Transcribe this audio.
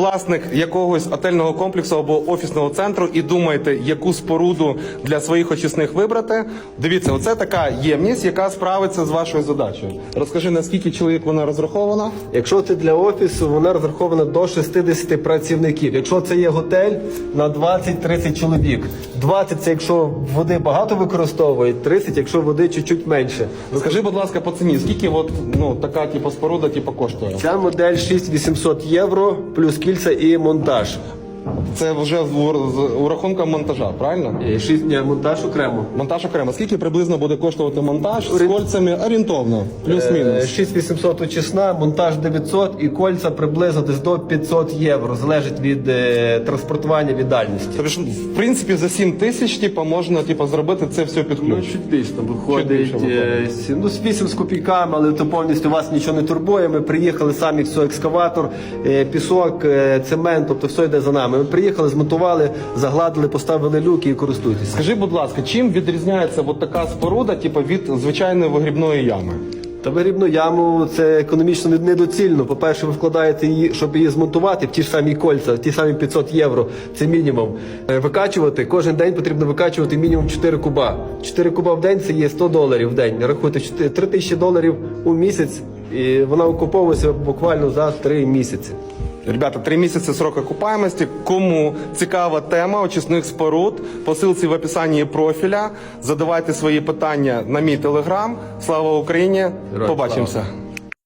власник якогось отельного комплексу або офісного центру і думаєте, яку споруду для своїх очисних вибрати, дивіться, оце така ємність, яка справиться з вашою задачею. Розкажи, наскільки чоловік вона розрахована? Якщо це для офісу, вона розрахована до 60 працівників. Якщо це є готель на 20-30 чоловік. 20 це якщо води багато використовують, 30 якщо води чуть-чуть менше. Скажи, будь ласка, по ціні, скільки от, ну, така типу, споруда типу, коштує? Ця модель 6800 євро, плюс кільця і монтаж. Це вже з ур- урахунком монтажа, правильно? Е, Шість ні, монтаж окремо. Монтаж окремо. Скільки приблизно буде коштувати монтаж з Орі- кольцями орієнтовно, Е, плюс-мінус? 6800 очисна, монтаж 900 і кольця приблизно десь до 500 євро. Залежить від е, транспортування від дальності. Тобто, ж, в принципі, за 7 тисяч типу, можна типу, зробити це все під Ну, ключ. чуть більше там Чуть більше е, сім- ну, з 8 з копійками, але то повністю вас нічого не турбує. Ми приїхали самі, все, екскаватор, е, пісок, е, цемент, тобто все йде за нами. Ми приїхали, змонтували, загладили, поставили люки і користуйтесь. Скажи, будь ласка, чим відрізняється от така споруда типу, від звичайної вигрібної ями? Та вирібну яму це економічно недоцільно. По-перше, ви вкладаєте її, щоб її змонтувати в ті ж самі кольця, в ті самі 500 євро. Це мінімум. Е, Викачувати кожен день потрібно викачувати мінімум 4 куба. 4 куба в день це є 100 доларів в день. Рахуйте 3 тисячі доларів у місяць, і вона окуповується буквально за 3 місяці. Ребята, три місяці срок окупаємості. Кому цікава тема очисних споруд, посилці в описанні профіля. Задавайте свої питання на мій телеграм. Слава Україні! Побачимося. слава.